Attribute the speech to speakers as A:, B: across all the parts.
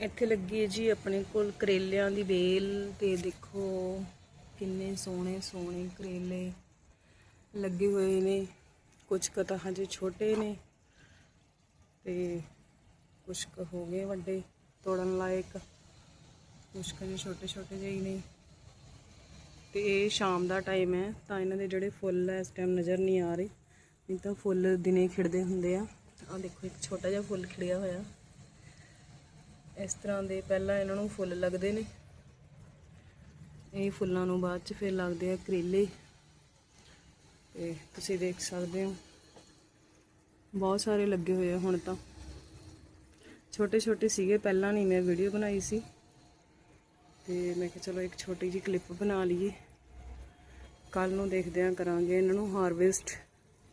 A: ਇੱਥੇ ਲੱਗੀ ਹੈ ਜੀ ਆਪਣੇ ਕੋਲ ਕਰੇਲਿਆਂ ਦੀ ਵੇਲ ਤੇ ਦੇਖੋ ਕਿੰਨੇ ਸੋਹਣੇ ਸੋਹਣੇ ਕਰੇਲੇ ਲੱਗੇ ਹੋਏ ਨੇ। ਕੁਝ ਕੁ ਤਾਂ ਹਜੇ ਛੋਟੇ ਨੇ ਤੇ ਕੁਝ ਕੁ ਹੋ ਗਏ ਵੱਡੇ, ਤੋੜਨ ਲਾਇਕ। ਕੁਝ ਕੁ ਨੇ ਛੋਟੇ ਛੋਟੇ ਜਿਹੇ ਨੇ। ਤੇ ਇਹ ਸ਼ਾਮ ਦਾ ਟਾਈਮ ਹੈ, ਤਾਂ ਇਹਨਾਂ ਦੇ ਜਿਹੜੇ ਫੁੱਲ ਹੈ, ਇਸ ਟਾਈਮ ਨਜ਼ਰ ਨਹੀਂ ਆ ਰਹੇ। ਨਹੀਂ ਤਾਂ ਫੁੱਲ ਦਿਨੇ ਖਿੜਦੇ ਹੁੰਦੇ ਆ। ਆਹ ਦੇਖੋ, ਇੱਕ ਛੋਟਾ ਜਿਹਾ ਫੁੱਲ ਖਿੜਿਆ ਹੋਇਆ। ਇਸ ਤਰ੍ਹਾਂ ਦੇ ਪਹਿਲਾਂ ਇਹਨਾਂ ਨੂੰ ਫੁੱਲ ਲੱਗਦੇ ਨੇ। ਇਹ ਫੁੱਲਾਂ ਨੂੰ ਬਾਅਦ ਚ ਫਿਰ ਲੱਗਦੇ ਆ ਕਰੇਲੇ। ਤੇ ਤੁਸੀਂ ਦੇਖ ਸਕਦੇ ਹੋ। ਬਹੁਤ ਸਾਰੇ ਲੱਗੇ ਹੋਏ ਆ ਹੁਣ ਤਾਂ। ਛੋਟੇ ਛੋਟੇ ਸੀਗੇ, ਪਹਿਲਾਂ ਨਹੀਂ ਮੈਂ ਵੀਡੀਓ ਬਣਾਈ ਸੀ। ਤੇ ਮੈਂ ਕਿਹਾ ਚਲੋ ਇੱਕ ਛੋਟੀ ਜਿਹੀ ਕਲਿੱਪ ਬਣਾ ਲਈਏ। ਕੱਲ ਨੂੰ ਦੇਖਦੇ ਆ ਕਰਾਂਗੇ ਇਹਨਾਂ ਨੂੰ ਹਾਰਵੈਸਟ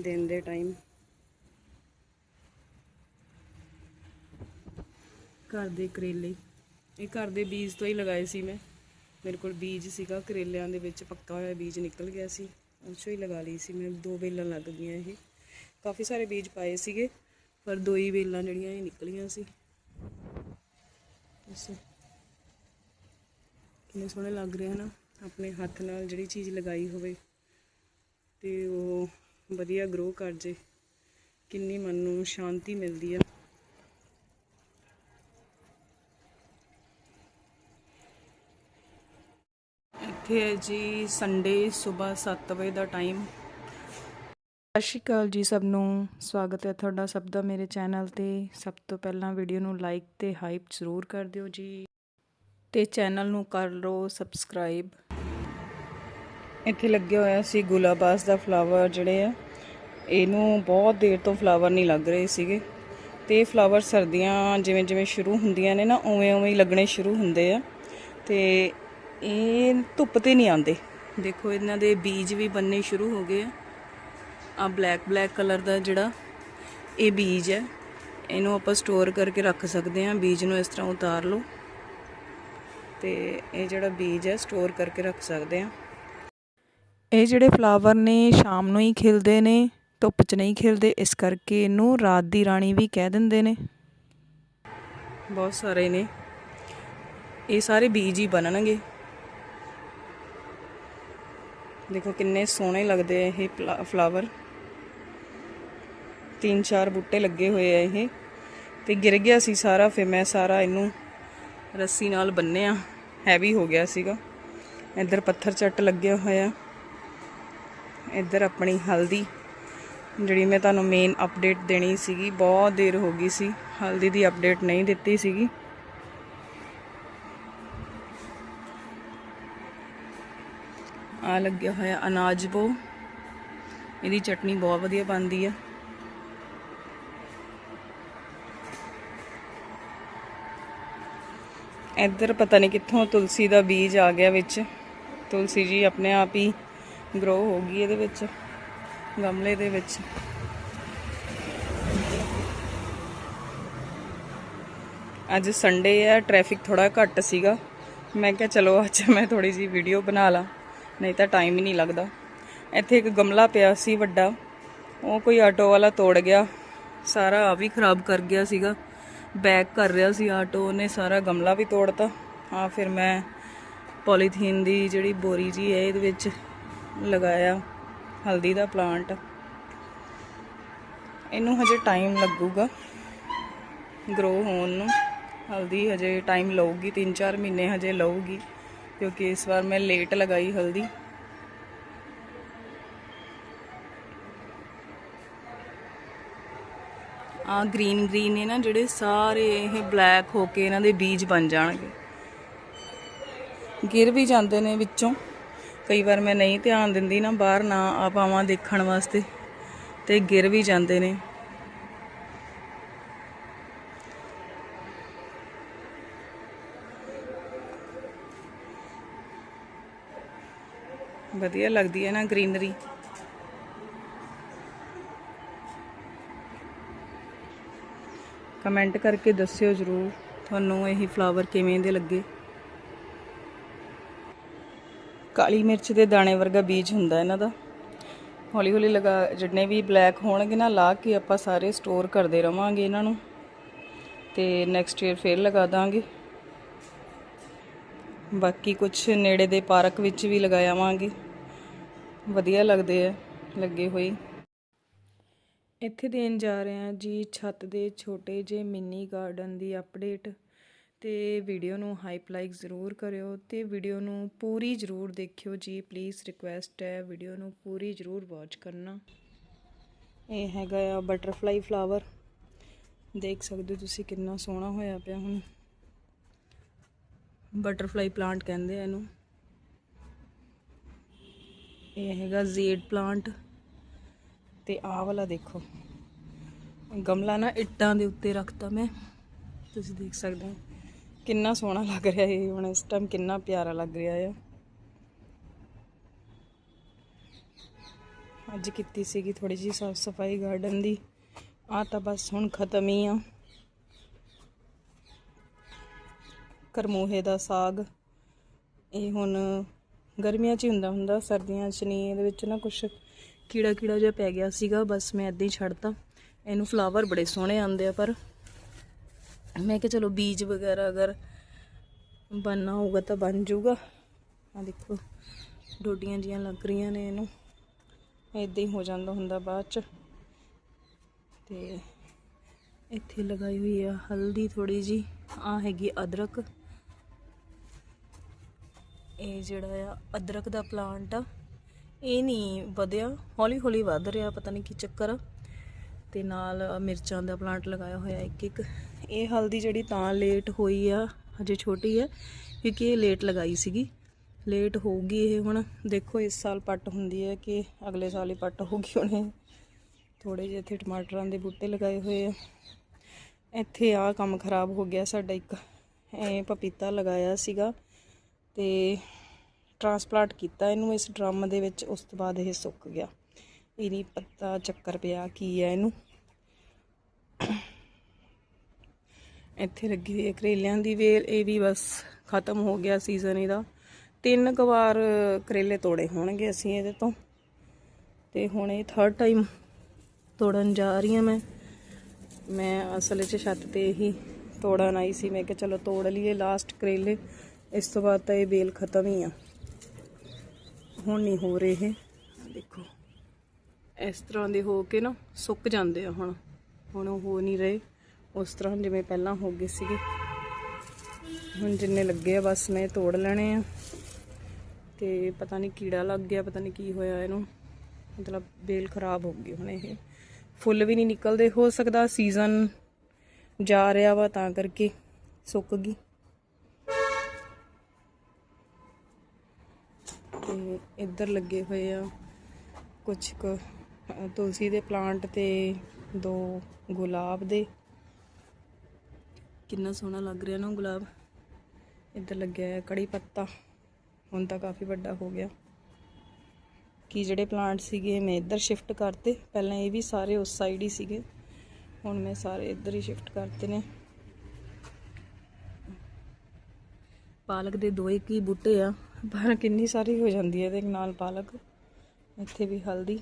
A: ਦਿਨ ਦੇ ਟਾਈਮ। ਘਰ ਦੇ ਕਰੇਲੇ। ਇਹ ਘਰ ਦੇ ਬੀਜ ਤੋਂ ਹੀ ਲਗਾਏ ਸੀ ਮੈਂ। ਮੇਰੇ ਕੋਲ ਬੀਜ ਸੀਗਾ, ਕਰੇਲਿਆਂ ਦੇ ਵਿੱਚ ਪੱਕਾ ਹੋਇਆ ਬੀਜ ਨਿਕਲ ਗਿਆ ਸੀ। ਉਹ ਚੋਂ ਹੀ ਲਗਾ ਲਈ ਸੀ ਮੈਂ। ਦੋ ਵੇਲਾਂ ਲੱਗ ਗਈਆਂ ਇਹ। ਕਾਫੀ ਸਾਰੇ ਬੀਜ ਪਾਏ ਸੀਗੇ, ਪਰ ਦੋ ਹੀ ਵੇਲਾਂ ਜਿਹੜੀਆਂ ਇਹ ਨਿਕਲੀਆਂ ਸੀ। ਕਿੰਨੇ ਸੋਹਣੇ ਲੱਗ ਰਹੇ ਹਨ ਆਪਣੇ ਹੱਥ ਨਾਲ ਜਿਹੜੀ ਚੀਜ਼ ਲਗਾਈ ਹੋਵੇ, ਤੇ ਉਹ ਵਧੀਆ ਗਰੋ ਕਰ ਜੇ। ਕਿੰਨੀ ਮਨ ਨੂੰ ਸ਼ਾਂਤੀ ਮਿਲਦੀ ਆ। ਇੱਥੇ ਹੈ ਜੀ ਸੰਡੇ ਸਵੇਰ 7 ਵਜੇ ਦਾ ਟਾਈਮ ਸਤਿ ਸ਼੍ਰੀ ਅਕਾਲ ਜੀ ਸਭ ਨੂੰ। ਸਵਾਗਤ ਹੈ ਤੁਹਾਡਾ ਸਭ ਦਾ ਮੇਰੇ ਚੈਨਲ ਤੇ। ਸਭ ਤੋਂ ਪਹਿਲਾਂ ਵੀਡੀਓ ਨੂੰ ਲਾਈਕ ਤੇ ਹਾਈਪ ਜ਼ਰੂਰ ਕਰ ਦਿਓ ਜੀ। ਤੇ ਚੈਨਲ ਨੂੰ ਕਰ ਲਓ ਸਬਸਕ੍ਰਾਈਬ ਇੱਥੇ ਲੱਗਿਆ ਹੋਇਆ ਸੀ ਗੁਲਾਬਾਸ ਦਾ ਫਲਾਵਰ ਜਿਹੜੇ ਆ, ਇਹਨੂੰ ਬਹੁਤ ਦੇਰ ਤੋਂ ਫਲਾਵਰ ਨਹੀਂ ਲੱਗ ਰਹੇ ਸੀਗੇ। ਤੇ ਇਹ ਫਲਾਵਰ ਸਰਦੀਆਂ ਜਿਵੇਂ ਜਿਵੇਂ ਸ਼ੁਰੂ ਹੁੰਦੀਆਂ ਨੇ ਨਾ ਉਵੇਂ ਉਵੇਂ ਹੀ ਲੱਗਣੇ ਸ਼ੁਰੂ ਹੁੰਦੇ ਆ। ਤੇ ਇਹ ਧੁੱਪ ਤੇ ਨਹੀਂ ਆਉਂਦੇ। ਦੇਖੋ, ਇਹਨਾਂ ਦੇ ਬੀਜ ਵੀ ਬੰਨੇ ਸ਼ੁਰੂ ਹੋ ਗਏ ਆ। ਆ ਬਲੈਕ ਬਲੈਕ ਕਲਰ ਦਾ ਜਿਹੜਾ ਇਹ ਬੀਜ ਹੈ, ਇਹਨੂੰ ਆਪਾਂ ਸਟੋਰ ਕਰਕੇ ਰੱਖ ਸਕਦੇ ਹਾਂ। ਬੀਜ ਨੂੰ ਇਸ ਤਰ੍ਹਾਂ ਉਤਾਰ ਲਓ ਤੇ ਇਹ ਜਿਹੜਾ ਬੀਜ ਹੈ ਸਟੋਰ ਕਰਕੇ ਰੱਖ ਸਕਦੇ ਹਾਂ। ਇਹ ਜਿਹੜੇ ਫਲਾਵਰ ਨੇ, ਸ਼ਾਮ ਨੂੰ ਹੀ ਖਿਲਦੇ ਨੇ, ਧੁੱਪ 'ਚ ਨਹੀਂ ਖਿਲਦੇ, ਇਸ ਕਰਕੇ ਇਹਨੂੰ ਰਾਤ ਦੀ ਰਾਣੀ ਵੀ ਕਹਿ ਦਿੰਦੇ ਨੇ। ਬਹੁਤ ਸਾਰੇ ਨੇ। ਇਹ ਸਾਰੇ ਬੀਜ ਹੀ ਬਣਨਗੇ। ਦੇਖੋ ਕਿੰਨੇ ਸੋਹਣੇ ਲੱਗਦੇ ਆ ਇਹ ਪਲਾ- ਫਲਾਵਰ ਤਿੰਨ ਚਾਰ ਬੂਟੇ ਲੱਗੇ ਹੋਏ ਆ ਇਹ। ਤੇ ਗਿਰ ਗਿਆ ਸੀ ਸਾਰਾ, ਫਿਰ ਮੈਂ ਸਾਰਾ ਇਹਨੂੰ ਰੱਸੀ ਨਾਲ ਬੰਨਿਆ। ਹੈਵੀ ਹੋ ਗਿਆ ਸੀਗਾ। ਇੱਧਰ ਪੱਥਰ ਚੱਟ ਲੱਗਿਆ ਹੋਇਆ। ਇੱਧਰ ਆਪਣੀ ਹਲਦੀ, ਜਿਹੜੀ ਮੈਂ ਤੁਹਾਨੂੰ ਮੇਨ ਅਪਡੇਟ ਦੇਣੀ ਸੀਗੀ, ਬਹੁਤ ਦੇਰ ਹੋ ਗਈ ਸੀ। ਹਲਦੀ ਦੀ ਅਪਡੇਟ ਨਹੀਂ ਦਿੱਤੀ ਸੀਗੀ। ਆ ਲੱਗਿਆ ਹੋਇਆ ਅਨਾਜ ਬੋ। ਇਹਦੀ ਚਟਨੀ ਬਹੁਤ ਵਧੀਆ ਬਣਦੀ ਆ। ਇੱਧਰ ਪਤਾ ਨਹੀਂ ਕਿੱਥੋਂ ਤੁਲਸੀ ਦਾ ਬੀਜ ਆ ਗਿਆ ਵਿੱਚ। ਤੁਲਸੀ ਜੀ ਆਪਣੇ ਆਪ ਹੀ ਗਰੋ ਹੋ ਗਈ ਇਹਦੇ ਵਿੱਚ, ਗਮਲੇ ਦੇ ਵਿੱਚ। ਅੱਜ ਸੰਡੇ ਆ ਟ੍ਰੈਫਿਕ ਥੋੜਾ ਘੱਟ ਸੀਗਾ। ਮੈਂ ਕਿਹਾ ਚਲੋ ਅੱਜ ਮੈਂ ਥੋੜੀ ਜੀ ਵੀਡੀਓ ਬਣਾ ਲਾਂ। ਨਹੀਂ ਤਾਂ ਟਾਈਮ ਹੀ ਨਹੀਂ ਲੱਗਦਾ। ਇੱਥੇ ਇੱਕ ਗਮਲਾ ਪਿਆ ਸੀ ਵੱਡਾ। ਉਹ ਕੋਈ ਆਟੋ ਵਾਲਾ ਤੋੜ ਗਿਆ। ਸਾਰਾ ਆ ਵੀ ਖਰਾਬ ਕਰ ਗਿਆ ਸੀਗਾ। ਬੈਕ ਕਰ ਰਿਹਾ ਸੀ ਆਟੋ, ਉਹਨੇ ਸਾਰਾ ਗਮਲਾ ਵੀ ਤੋੜਤਾ। ਹਾਂ ਫਿਰ ਮੈਂ ਪੋਲੀਥੀਨ ਦੀ ਜਿਹੜੀ ਬੋਰੀ ਜੀ ਹੈ, ਇਹਦੇ ਵਿੱਚ ਲਗਾਇਆ ਹਲਦੀ ਦਾ ਪਲਾਂਟ ਇਹਨੂੰ ਹਜੇ ਟਾਈਮ ਲੱਗੂਗਾ। ਗਰੋ ਹੋਣ ਨੂੰ। ਹਲਦੀ ਹਜੇ ਟਾਈਮ ਲਊਗੀ 3-4 ਮਹੀਨੇ ਹਜੇ ਲਊਗੀ। ਕਿਉਂਕਿ ਇਸ ਵਾਰ ਮੈਂ ਲੇਟ ਲਗਾਈ ਹਲਦੀ। ਆ ਗ੍ਰੀਨ ਗ੍ਰੀਨ ਨੇ ਨਾ ਜਿਹੜੇ ਸਾਰੇ ਇਹ ਬਲੈਕ ਹੋ ਕੇ ਇਹਨਾਂ ਦੇ ਬੀਜ ਬਣ ਜਾਣਗੇ। ਗਿਰ ਵੀ ਜਾਂਦੇ ਨੇ ਵਿੱਚੋਂ। ਕਈ ਵਾਰ ਮੈਂ ਨਹੀਂ ਧਿਆਨ ਦਿੰਦੀ ਨਾ ਬਾਹਰ ਨਾ ਆ ਪਾਵਾਂ ਦੇਖਣ ਵਾਸਤੇ। ਤੇ ਗਿਰ ਵੀ ਜਾਂਦੇ ਨੇ। ਵਧੀਆ ਲੱਗਦੀ ਹੈ ਨਾ ਗ੍ਰੀਨਰੀ। ਕਮੈਂਟ ਕਰਕੇ ਦੱਸਿਓ ਜਰੂਰ, ਤੁਹਾਨੂੰ ਇਹ ਫਲਾਵਰ ਕਿਵੇਂ ਦੇ ਲੱਗੇ। ਕਾਲੀ ਮਿਰਚ ਦੇ ਦਾਣੇ ਵਰਗਾ ਬੀਜ ਹੁੰਦਾ ਇਹਨਾਂ ਦਾ। ਹੌਲੀ ਹੌਲੀ ਲਗਾ, ਜਿੰਨੇ ਵੀ ਬਲੈਕ ਹੋਣਗੇ ਨਾ, ਲਾ ਕੇ ਆਪਾਂ ਸਾਰੇ ਸਟੋਰ ਕਰਦੇ ਰਵਾਂਗੇ ਇਹਨਾਂ ਨੂੰ। ਤੇ ਨੈਕਸਟ ਈਅਰ ਫੇਰ ਲਗਾ ਦਾਂਗੇ। ਬਾਕੀ ਕੁਝ ਨੇੜੇ ਦੇ ਪਾਰਕ ਵਿੱਚ ਵੀ ਲਗਾਵਾਂਗੇ ਵਧੀਆ ਲੱਗਦੇ ਆ, ਲੱਗੇ ਹੋਏ। ਇੱਥੇ ਦੇਣ ਜਾ ਰਹੇ ਹਾਂ ਜੀ ਛੱਤ ਦੇ ਛੋਟੇ ਜਿਹੇ ਮਿੰਨੀ ਗਾਰਡਨ ਦੀ ਅਪਡੇਟ ਤੇ ਵੀਡੀਓ ਨੂੰ ਹਾਈਪ ਲਾਈਕ ਜ਼ਰੂਰ ਕਰਿਓ ਤੇ ਵੀਡੀਓ ਨੂੰ ਪੂਰੀ ਜ਼ਰੂਰ ਦੇਖਿਓ ਜੀ। ਪਲੀਜ਼ ਰਿਕੁਐਸਟ ਹੈ ਵੀਡੀਓ ਨੂੰ ਪੂਰੀ ਜ਼ਰੂਰ ਵਾਚ ਕਰਨਾ। ਇਹ ਹੈਗਾ ਆ ਬਟਰਫਲਾਈ ਫਲਾਵਰ ਦੇਖ ਸਕਦੇ ਹੋ ਤੁਸੀਂ ਕਿੰਨਾ ਸੋਹਣਾ ਹੋਇਆ ਪਿਆ ਹੁਣ। ਬਟਰਫਲਾਈ ਪਲਾਂਟ ਕਹਿੰਦੇ ਆ ਇਹਨੂੰ। ਇਹ ਹੈਗਾ ਜ਼ੇਡ ਪਲਾਂਟ। ਤੇ ਆਹ ਵਾਲਾ ਦੇਖੋ। ਗਮਲਾ ਨਾ ਇੱਟਾਂ ਦੇ ਉੱਤੇ ਰੱਖਤਾ ਮੈਂ। ਤੁਸੀਂ ਦੇਖ ਸਕਦੇ ਹੋ। ਕਿੰਨਾ ਸੋਹਣਾ ਲੱਗ ਰਿਹਾ ਇਹ ਹੁਣ ਇਸ ਟਾਈਮ ਕਿੰਨਾ ਪਿਆਰਾ ਲੱਗ ਰਿਹਾ ਆ। ਅੱਜ ਕੀਤੀ ਸੀਗੀ ਥੋੜੀ ਜੀ ਸਾਫ਼ ਸਫ਼ਾਈ ਗਾਰਡਨ ਦੀ। ਆ ਤਾਂ ਬਸ ਹੁਣ ਖਤਮ ਹੀ ਆ। ਕਰਮੂਹੇ ਦਾ ਸਾਗ। ਇਹ ਹੁਣ ਗਰਮੀਆਂ 'ਚ ਹੀ ਹੁੰਦਾ ਹੁੰਦਾ, ਸਰਦੀਆਂ 'ਚ ਨਹੀਂ ਇਹਦੇ ਵਿੱਚ ਨਾ ਕੁਝ ਕੀੜਾ ਕੀੜਾ ਜਿਹਾ ਪੈ ਗਿਆ ਸੀਗਾ, ਬਸ ਮੈਂ ਇਦਾਂ ਹੀ ਛੱਡਤਾ। ਇਹਨੂੰ ਫਲਾਵਰ ਬੜੇ ਸੋਹਣੇ ਆਉਂਦੇ ਆ, ਪਰ ਮੈਂ ਕਿਹਾ ਚਲੋ ਬੀਜ ਵਗੈਰਾ ਅਗਰ ਬਣਨਾ ਹੋਊਗਾ ਤਾਂ ਬਣ ਜਾਊਗਾ। ਆ ਦੇਖੋ, ਡੋਡੀਆਂ ਜੀਆਂ ਲੱਗ ਰਹੀਆਂ ਨੇ ਇਹਨੂੰ। ਇਦਾਂ ਹੀ ਹੋ ਜਾਂਦਾ ਹੁੰਦਾ ਬਾਅਦ ਚ। ਤੇ ਇੱਥੇ ਲਗਾਈ ਹੋਈ ਆ ਹਲਦੀ ਥੋੜੀ ਜੀ ਆ ਹੈਗੀ ਅਦਰਕ। ਇਹ ਜਿਹੜਾ ਆ, ਅਦਰਕ ਦਾ ਪਲਾਂਟ ਆ, ਇਹ ਨਹੀਂ ਵਧਿਆ, ਹੌਲੀ ਹੌਲੀ ਵੱਧ ਰਿਹਾ, ਪਤਾ ਨਹੀਂ ਕੀ ਚੱਕਰ ਆ। ਤੇ ਨਾਲ ਮਿਰਚਾਂ ਦਾ ਪਲਾਂਟ ਲਗਾਇਆ ਹੋਇਆ ਇੱਕ ਇੱਕ। ਇਹ ਹਲਦੀ ਜਿਹੜੀ ਤਾਂ ਲੇਟ ਹੋਈ ਆ, ਹਜੇ ਛੋਟੀ ਆ, ਕਿਉਂਕਿ ਇਹ ਲੇਟ ਲਗਾਈ ਸੀਗੀ। ਲੇਟ ਹੋਊਗੀ ਇਹ ਹੁਣ। ਦੇਖੋ, ਇਸ ਸਾਲ ਪੱਟ ਹੁੰਦੀ ਹੈ ਕਿ ਅਗਲੇ ਸਾਲ ਹੀ ਪੱਟ ਹੋਊਗੀ ਹੁਣ। ਇਹ ਥੋੜੇ ਜਿਹੇ ਇੱਥੇ ਟਮਾਟਰਾਂ ਦੇ ਬੂਟੇ ਲਗਾਏ ਹੋਏ ਆ। ਇੱਥੇ ਆ ਕੰਮ ਖਰਾਬ ਹੋ ਗਿਆ ਸਾਡਾ ਇੱਕ। ਇਹ ਪਪੀਤਾ ਲਗਾਇਆ ਸੀਗਾ। ਤੇ ਟਰਾਂਸਪਲਾਂਟ ਕੀਤਾ ਇਹਨੂੰ, ਇਸ ਡਰਮ ਦੇ ਵਿੱਚ, ਉਸ ਤੋਂ ਬਾਅਦ ਇਹ ਸੁੱਕ ਗਿਆ। ਇਹ ਨਹੀਂ ਪਤਾ ਚੱਕਰ ਪਿਆ, ਕੀ ਹੈ ਇਹਨੂੰ? ਇੱਥੇ ਲੱਗੀ ਹੋਈ ਕਰੇਲਿਆਂ ਦੀ ਵੇਲ, ਇਹ ਵੀ ਬਸ ਖਤਮ ਹੋ ਗਿਆ ਸੀਜ਼ਨ ਇਹਦਾ। ਤਿੰਨ ਕੁ ਵਾਰ ਕਰੇਲੇ ਤੋੜੇ ਹੋਣਗੇ ਅਸੀਂ ਇਹਦੇ ਤੋਂ। ਤੇ ਹੁਣ ਇਹ ਥਰਡ ਟਾਈਮ ਤੋੜਨ ਜਾ ਰਹੀ ਹਾਂ ਮੈਂ। ਮੈਂ ਅਸਲ 'ਚ ਛੱਤ ਤੇ ਹੀ ਤੋੜਨ ਆਈ ਸੀ। ਮੈਂ ਕਿਹਾ ਚਲੋ ਤੋੜ ਲਈਏ ਲਾਸਟ ਕਰੇਲੇ। ਇਸ ਤੋਂ ਬਾਅਦ ਤਾਂ ਇਹ ਬੇਲ ਖਤਮ ਹੀ ਆ। ਹੁਣ ਨਹੀਂ ਹੋ ਰਹੇ ਇਹ। ਦੇਖੋ। ਇਸ ਤਰ੍ਹਾਂ ਦੇ ਹੋ ਕੇ ਨਾ ਸੁੱਕ ਜਾਂਦੇ ਆ ਹੁਣ। ਹੁਣ ਉਹ ਹੋ ਨਹੀਂ ਰਹੇ। ਉਸ ਤਰ੍ਹਾਂ ਜਿਵੇਂ ਪਹਿਲਾਂ ਹੋ ਗਏ ਸੀਗੇ। ਹੁਣ ਜਿੰਨੇ ਲੱਗੇ ਆ ਬਸ ਮੈਂ ਤੋੜ ਲੈਣੇ ਆ। ਤੇ ਪਤਾ ਨਹੀਂ ਕੀੜਾ ਲੱਗ ਗਿਆ, ਪਤਾ ਨਹੀਂ ਕੀ ਹੋਇਆ ਇਹਨੂੰ। ਮਤਲਬ ਬੇਲ ਖਰਾਬ ਹੋ ਗਈ ਹੁਣ ਇਹ। ਫੁੱਲ ਵੀ ਨਹੀਂ ਨਿਕਲਦੇ। ਹੋ ਸਕਦਾ ਸੀਜ਼ਨ ਜਾ ਰਿਹਾ ਵਾ ਤਾਂ ਕਰਕੇ ਸੁੱਕ ਗਈ। ਤੇ ਇੱਧਰ ਲੱਗੇ ਹੋਏ ਆ। ਕੁਝ ਕੁ ਤੁਲਸੀ ਦੇ ਪਲਾਂਟ ਤੇ ਦੋ ਗੁਲਾਬ ਦੇ। ਕਿੰਨਾ ਸੋਹਣਾ ਲੱਗ ਰਿਹਾ ਨਾ ਗੁਲਾਬ। ਇੱਧਰ ਲੱਗਿਆ ਹੈ ਕੜੀ ਪੱਤਾ। ਹੁਣ ਤਾਂ ਕਾਫੀ ਵੱਡਾ ਹੋ ਗਿਆ। ਕਿ ਜਿਹੜੇ ਪਲਾਂਟ ਸੀਗੇ, ਮੈਂ ਇੱਧਰ ਸ਼ਿਫਟ ਕਰਤੇ। ਪਹਿਲਾਂ ਇਹ ਵੀ ਸਾਰੇ ਉਸ ਸਾਈਡ ਹੀ ਸੀਗੇ। ਹੁਣ ਮੈਂ ਸਾਰੇ ਇੱਧਰ ਹੀ ਸ਼ਿਫਟ ਕਰਤੇ ਨੇ। ਪਾਲਕ ਦੇ ਦੋ ਇੱਕ ਹੀ ਬੂਟੇ ਆ। ਪਰ ਕਿੰਨੀ ਸਾਰੀ ਹੋ ਜਾਂਦੀ ਹੈ ਇਹਦੇ ਨਾਲ ਪਾਲਕ, ਇੱਥੇ ਵੀ ਹਲਦੀ।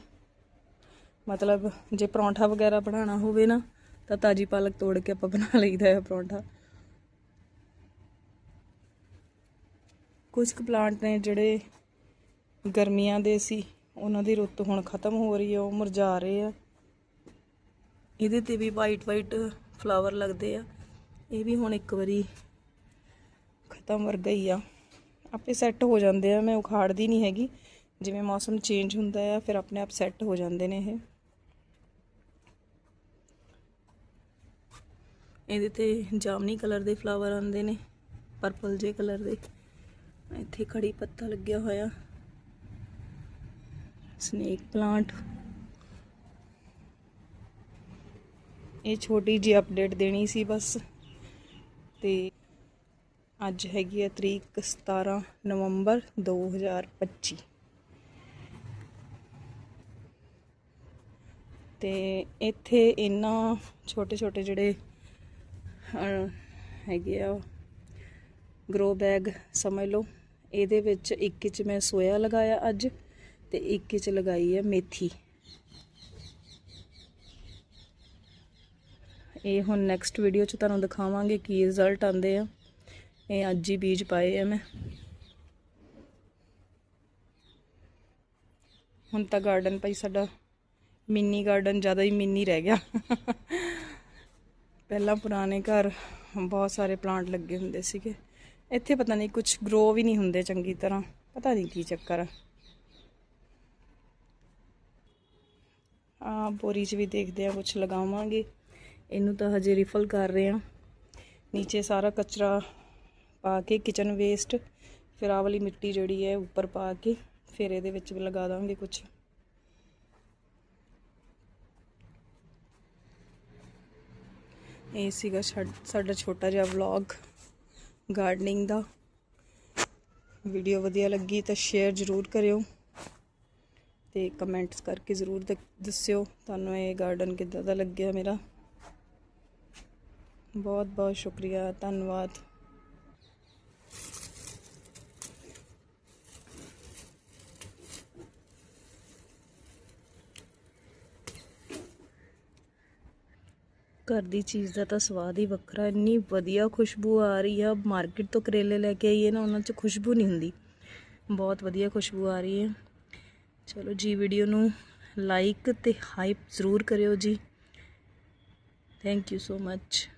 A: ਮਤਲਬ ਜੇ ਪਰੌਂਠਾ ਵਗੈਰਾ ਬਣਾਉਣਾ ਹੋਵੇ ਨਾ, ਤਾਂ ਤਾਜੀ ਪਾਲਕ ਤੋੜ ਕੇ ਆਪਾਂ ਬਣਾ ਲਈਦਾ ਹੈ ਪਰੌਂਠਾ। ਕੁਝ ਕੁ ਪਲਾਂਟ ਨੇ ਜਿਹੜੇ ਗਰਮੀਆਂ ਦੇ ਸੀ, ਉਹਨਾਂ ਦੀ ਰੁੱਤ ਹੁਣ ਖਤਮ ਹੋ ਰਹੀ ਹੈ, ਉਹ ਮੁਰਝਾ ਰਹੇ ਆ। ਇਹਦੇ ਤੇ ਵੀ ਵਾਈਟ ਵਾਈਟ ਫਲਾਵਰ ਲੱਗਦੇ ਆ। ਇਹ ਵੀ ਹੁਣ ਇੱਕ ਵਾਰੀ ਖਤਮ ਵਰਗਾ ਹੀ ਆ। ਆਪੇ ਸੈੱਟ ਹੋ ਜਾਂਦੇ ਆ, ਮੈਂ ਉਖਾੜਦੀ ਨਹੀਂ ਹੈਗੀ। ਜਿਵੇਂ ਮੌਸਮ ਚੇਂਜ ਹੁੰਦਾ ਆ, ਫਿਰ ਆਪਣੇ ਆਪ ਸੈੱਟ ਹੋ ਜਾਂਦੇ ਨੇ ਇਹ। ਇਹਦੇ ਤੇ ਜਾਮਨੀ ਕਲਰ ਦੇ ਫਲਾਵਰ ਆਉਂਦੇ ਨੇ ਪਰਪਲ ਜੇ ਕਲਰ ਦੇ। ਇੱਥੇ ਕੜੀ ਪੱਤਾ ਲੱਗਿਆ ਹੋਇਆ। ਸਨੇਕ ਪਲਾਂਟ ਇਹ ਛੋਟੀ ਜੀ ਅਪਡੇਟ ਦੇਣੀ ਸੀ ਬਸ। ਤੇ ਅੱਜ ਹੈਗੀ ਹੈ ਤਰੀਕ 17 ਨਵੰਬਰ 2025 ਤੇ ਇੱਥੇ ਇਹਨਾਂ ਛੋਟੇ ਛੋਟੇ ਜਿਹੜੇ ਹੈਗੇ ਆ ਗਰੋ ਬੈਗ ਸਮਝ ਲਓ, ਇਹਦੇ ਵਿੱਚ ਇੱਕ 'ਚ ਮੈਂ ਸੋਇਆ ਲਗਾਇਆ ਅੱਜ ਤੇ ਇੱਕ 'ਚ ਲਗਾਈ ਹੈ ਮੇਥੀ। ਇਹ ਹੁਣ ਨੈਕਸਟ ਵੀਡੀਓ 'ਚ ਤੁਹਾਨੂੰ ਦਿਖਾਵਾਂਗੇ ਕੀ ਰਿਜ਼ਲਟ ਆਉਂਦੇ ਆ। ਇਹ ਅੱਜ ਹੀ ਬੀਜ ਪਾਏ ਆ ਮੈਂ। ਹੁਣ ਤਾਂ ਗਾਰਡਨ ਭਾਈ ਸਾਡਾ ਮਿੰਨੀ ਗਾਰਡਨ ਜ਼ਿਆਦਾ ਹੀ ਮਿੰਨੀ ਰਹਿ ਗਿਆ। ਪਹਿਲਾਂ ਪੁਰਾਣੇ ਘਰ ਬਹੁਤ ਸਾਰੇ ਪਲਾਂਟ ਲੱਗੇ ਹੁੰਦੇ ਸੀਗੇ। ਇੱਥੇ ਪਤਾ ਨਹੀਂ ਕੁਝ ਗਰੋ ਵੀ ਨਹੀਂ ਹੁੰਦੇ ਚੰਗੀ ਤਰ੍ਹਾਂ, ਪਤਾ ਨਹੀਂ ਕੀ ਚੱਕਰ ਆ। ਆ ਬੋਰੀ 'ਚ ਵੀ ਦੇਖਦੇ ਆ ਕੁਝ ਲਗਾਵਾਂਗੇ। ਇਹਨੂੰ ਤਾਂ ਹਜੇ ਰਿਫਲ ਕਰ ਰਹੇ ਆ। ਨੀਚੇ ਸਾਰਾ ਕਚਰਾ ਪਾ ਕੇ ਕਿਚਨ ਵੇਸਟ ਫਿਰ ਆਹ ਵਾਲੀ ਮਿੱਟੀ ਜਿਹੜੀ ਹੈ ਉੱਪਰ ਪਾ ਕੇ ਫਿਰ ਇਹਦੇ ਵਿੱਚ ਲਗਾ ਦਾਂਗੇ ਕੁਝ ਇਹ ਸੀਗਾ ਸਾਡ- ਸਾਡਾ ਛੋਟਾ ਜਿਹਾ ਵਲੌਗ ਗਾਰਡਨਿੰਗ ਦਾ। ਵੀਡੀਓ ਵਧੀਆ ਲੱਗੀ ਤਾਂ ਸ਼ੇਅਰ ਜ਼ਰੂਰ ਕਰਿਓ ਤੇ ਕਮੈਂਟਸ ਕਰਕੇ ਜ਼ਰੂਰ ਦ- ਦੱਸਿਓ ਤੁਹਾਨੂੰ ਇਹ ਗਾਰਡਨ ਕਿੱਦਾਂ ਦਾ ਲੱਗਿਆ ਮੇਰਾ। ਬਹੁਤ ਬਹੁਤ ਸ਼ੁਕਰੀਆ, ਧੰਨਵਾਦ। ਘਰ ਦੀ ਚੀਜ਼ ਦਾ ਤਾਂ ਸਵਾਦ ਹੀ ਵੱਖਰਾ, ਇੰਨੀ ਵਧੀਆ ਖੁਸ਼ਬੂ ਆ ਰਹੀ ਆ। ਮਾਰਕੀਟ ਤੋਂ ਕਰੇਲੇ ਲੈ ਕੇ ਆਈਏ ਨਾ, ਉਹਨਾਂ 'ਚ ਖੁਸ਼ਬੂ ਨਹੀਂ ਹੁੰਦੀ। ਬਹੁਤ ਵਧੀਆ ਖੁਸ਼ਬੂ ਆ ਰਹੀ ਹੈ ਚਲੋ ਜੀ ਵੀਡੀਓ ਨੂੰ ਲਾਈਕ ਤੇ ਹਾਈਪ ਜ਼ਰੂਰ ਕਰਿਓ ਜੀ। Thank you so much